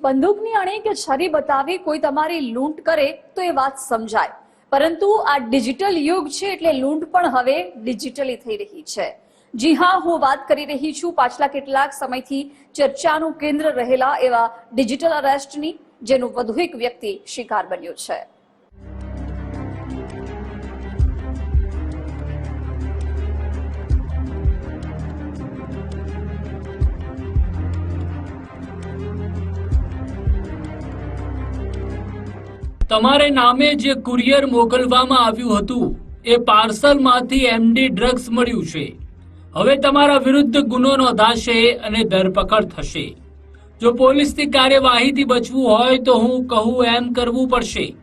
બંદૂકની અણી કે છરી બતાવી કોઈ તમારી લૂંટ કરે તો એ વાત સમજાય. પરંતુ આ ડિજિટલ યુગ છે એટલે લૂંટ પણ હવે ડિજિટલી થઈ રહી છે. જી હા, હું વાત કરી રહી છું પાછલા કેટલાક સમયથી ચર્ચાનું કેન્દ્ર રહેલા એવા ડિજિટલ અરેસ્ટની, જેનું વધુ એક વ્યક્તિ શિકાર બન્યો છે. તમારે નામે જે કુરિયર મોકલવામાં આવ્યું હતું, એ પાર્સલમાંથી એમડી ડ્રગ્સ મળ્યું છે. હવે તમારા વિરુદ્ધ ગુનો નોંધાશે અને ધરપકડ થશે. જો પોલીસની કાર્યવાહીથી બચવું હોય તો હું કહું એમ કરવું પડશે.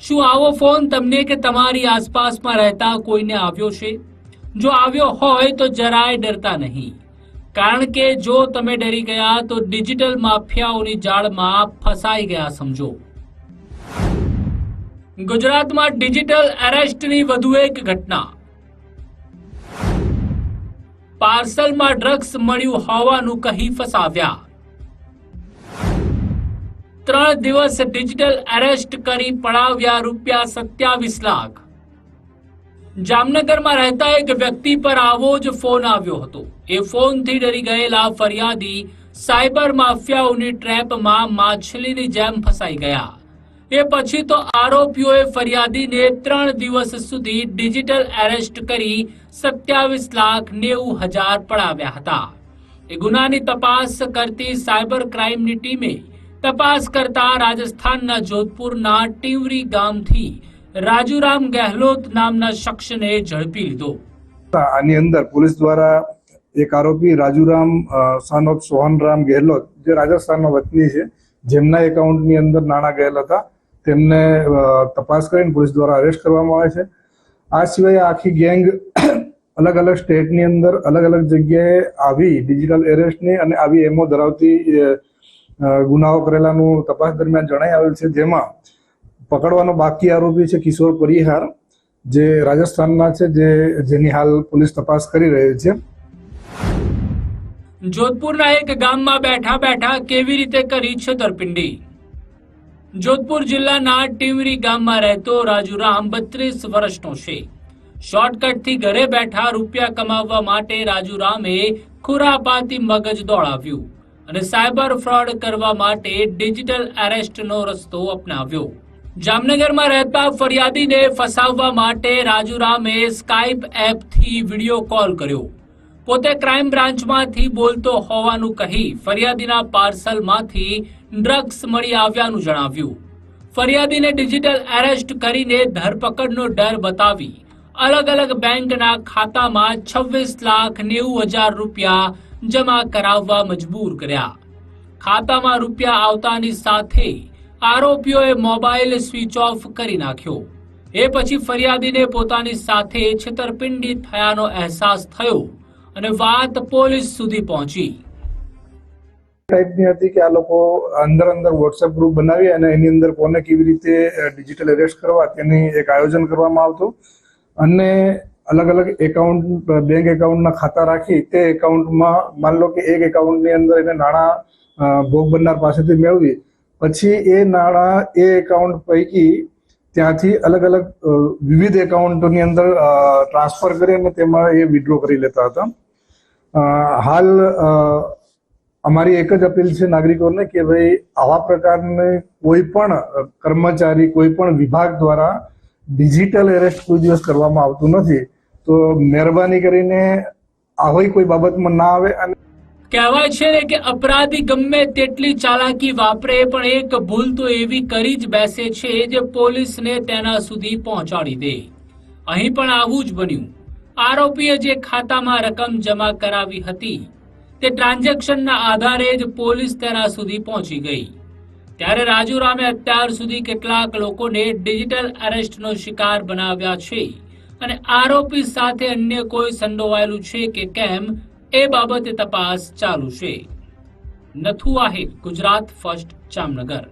શું આવો ફોન તમને કે તમારી આસપાસમાં રહેતા કોઈને આવ્યો છે? જો આવ્યો હોય તો જરાય ડરતા નહીં. કારણ કે જો તમે ડરી ગયા તો ડિજિટલ માફિયાઓની જાળમાં ફસાઈ ગયા સમજો. ગુજરાતમાં ડિજિટલ એરેસ્ટની વધુ એક ઘટના. પાર્સલમાં ડ્રગ્સ મળ્યું હોવાનું કહી ફસાવ્યા. ત્રણ દિવસ ડિજિટલ એરેસ્ટ કરી પડાવ્યા રૂપિયા સત્યાવીસ લાખ. જામનગરમાં રહેતા એક વ્યક્તિ પર આવો જ ફોન આવ્યો હતો. એ ફોનથી ડરી ગયેલા ફરિયાદી સાયબર માફિયાઓની ટ્રેપમાં માછલીની જેમ ફસાઈ ગયા. એ પછી તો આરોપીઓએ ફરિયાદીને ત્રણ દિવસ સુધી ડિજિટલ એરેસ્ટ કરી સત્યાવીસ લાખ નેવું હજાર પડાવ્યા હતા. એ ગુનાની તપાસ કરતી સાયબર ક્રાઇમની ટીમે તપાસ કરતા રાજસ્થાનના જોધપુરના ટીવરી ગામથી રાજુરામ ગેહલોત નામના શખ્સને ઝડપી લીધો. આની અંદર પોલીસ દ્વારા એક આરોપી રાજુરામ સન સોહનરામ ગેહલોત, જે રાજસ્થાનનો વતની છે, જેમના એકાઉન્ટની અંદર નાણાં ગયેલા હતા તેમને તપાસ કરીને પોલીસ દ્વારા અરેસ્ટ કરવામાં આવે છે. આ સિવાય આખી ગેંગ અલગ અલગ સ્ટેટની અંદર અલગ અલગ જગ્યાએ આવી ડિજિટલ એરેસ્ટની અને આવી એમઓ ધરાવતી ગુનાઓ કરેલાનું તપાસ દરમિયાન જણાઈ આવેલ છે, જેમાં પકડવાનો બાકી આરોપી છે કિશોર પરિહાર, જે રાજસ્થાનના છે, જે, જેની હાલ પોલીસ તપાસ કરી રહી છે. જોધપુરના એક ગામમાં બેઠા બેઠા કેવી રીતે કરી છેતરપિંડી? જોધપુર જિલ્લાના ટીવરી ગામમાં રહેતો રાજુરામ બત્રીસ વર્ષનો છે. શોર્ટકટથી ઘરે બેઠા રૂપિયા કમાવવા માટે રાજુરામે ખુરાપાતી મગજ દોડાવ્યું અને સાયબર ફ્રોડ કરવા માટે ડિજિટલ એરેસ્ટનો રસ્તો અપનાવ્યો. જામનગરમાં રહેતા ફરિયાદીને ફસાવવા માટે રાજુરામે સ્કાઇપ એપથી વીડિયો કોલ કર્યો. પોતે ક્રાઇમ બ્રાન્ચમાંથી બોલતો હોવાનું કહી ફરિયાદીના પાર્સલમાંથી ડ્રગ્સ મળી આવ્યાનું જણાવ્યું. ફરિયાદીને ડિજિટલ એરેસ્ટ કરીને ધરપકડનો ડર બતાવી અલગ અલગ બેંકના ખાતામાં છવ્વીસ લાખ નેવું હજાર રૂપિયા જમા કરાવવા મજબૂર કર્યા. ખાતામાં રૂપિયા આવતાની સાથે આરોપીઓએ મોબાઈલ સ્વિચ ઓફ કરી નાખ્યો. એ પછી ફરિયાદીને પોતાની સાથે છેતરપિંડી થયાનો અહેસાસ થયો. અને વાત પોલીસ સુધી પહોંચી. ટાઈપની હતી કે આ લોકો અંદર અંદર વોટ્સએપ ગ્રુપ બનાવી અને એની અંદર કોને કેવી રીતે ડિજિટલ એરેસ્ટ કરવા તેની એક આયોજન કરવામાં આવતું. અને અલગ અલગ એકાઉન્ટ બેંક એકાઉન્ટના ખાતા રાખી તે એકાઉન્ટમાં માન લો કે એક એકાઉન્ટની અંદર એને નાણાં ભોગ બનનાર પાસેથી મેળવી. પછી એ નાણાં, એ એકાઉન્ટ પૈકી ત્યાંથી અલગ અલગ વિવિધ એકાઉન્ટોની અંદર ટ્રાન્સફર કરી અને તેમાં એ વિડ્રો કરી લેતા હતા. હાલ અમારી એક જ અપીલ છે નાગરિકોને કે ભાઈ આવા પ્રકારને કોઈ પણ કર્મચારી, કોઈ પણ વિભાગ દ્વારા ડિજિટલ એરેસ્ટ કોઈ દિવસ કરવામાં આવતું નથી. તો મહેરબાની કરીને આવી કોઈ બાબતમાં ના આવે અને કહેવાય છે કે અપરાધી ગમે તેટલી ચાલાકી વાપરે, પણ એક ભૂલ તો એવી કરી જ બેસે છે જે પોલીસને તેના સુધી પહોંચાડી દે. અહીં પણ આવું જ બન્યું. આરોપીએ જે ખાતામાં રકમ જમા કરાવી હતી, તે ટ્રાન્ઝેક્શનના આધારે જ પોલીસ તેના સુધી પહોંચી ગઈ. ત્યારે રાજુરામે અત્યાર સુધી કેટલાક લોકોને ડિજિટલ અરેસ્ટનો શિકાર બનાવ્યા છે અને આરોપી સાથે અન્ય કોઈ સંડોવાયેલું છે કે કેમ, એ બાબતે તપાસ ચાલુ છે. નથુ આહિર ગુજરાત, ફર્સ્ટ જામનગર.